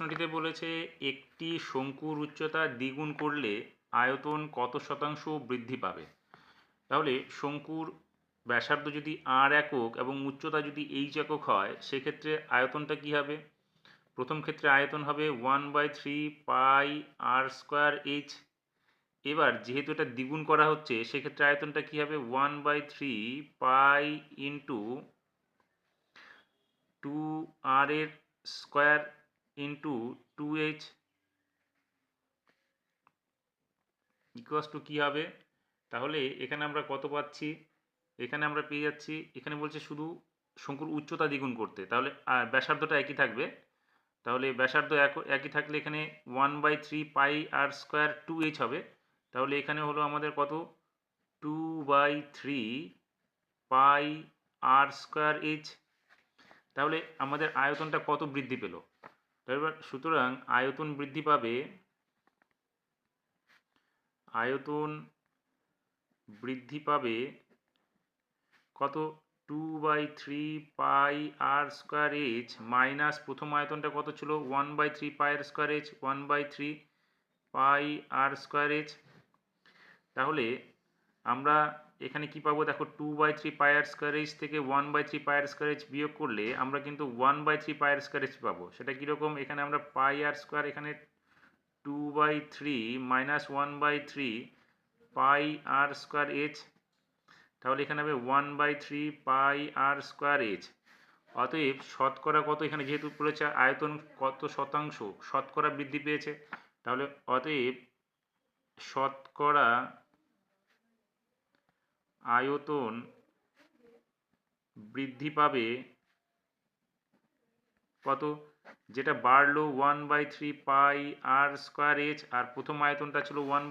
প্রশ্নটিতে বলেছে, একটি শঙ্কুর উচ্চতা দ্বিগুণ করলে আয়তন কত শতাংশ বৃদ্ধি পাবে? তাহলে শঙ্কুর ব্যাসার্ধ যদি আর একক এবং উচ্চতা যদি এইচ একক হয়, সেক্ষেত্রে আয়তনটা কী হবে? প্রথম ক্ষেত্রে আয়তন হবে one by three pi r square h এবার যেহেতু এটা দ্বিগুণ করা হচ্ছে, সেক্ষেত্রে আয়তনটা কী হবে? One by three pi into two r এর square into two h equals two কী হবে? তাহলে এখানে আমরা কত পাচ্ছি? এখানে আমরা পেয়ে যাচ্ছি, এখানে বলছে শুধু শঙ্কুর উচ্চতা দ্বিগুণ করতে। তাহলে আর ব্যাসার্ধটা একই থাকবে। তাহলে ব্যাসার্ধ এক- একই থাকলে এখানে one by three pi r square two h হবে। তাহলে এখানে হলো আমাদের কত? Two by three pi r square h তাহলে আমাদের আয়তনটা কত বৃদ্ধি পেল? এবার সুতরাং আয়তন বৃদ্ধি পাবে, আয়তন বৃদ্ধি পাবে কত? Two by three pi r square h minus প্রথম আয়তনটা কত ছিল? One by three pi r square h one by three pi r square h তাহলে আমরা এখানে কি পাবো? দেখো two by three pi r square h থেকে one by three pi r square h বিয়োগ করলে আমরা কিন্তু one by three pi r square h পাবো। সেটা কীরকম? এখানে আমরা পাই আর স্কোয়ার এখানে two by three minus one by three pi r square h তাহলে এখানে হবে one by three pi r square h অতএব শতকরা কত? এখানে যেহেতু বলেছে আয়তন কত শতাংশ, শতকরা বৃদ্ধি পেয়েছে। তাহলে অতএব শতকরা আয়তন বৃদ্ধি পাবে কত? যেটা বাড়লো one by three pi r square h আর প্রথম আয়তনটা ছিল ওয়ান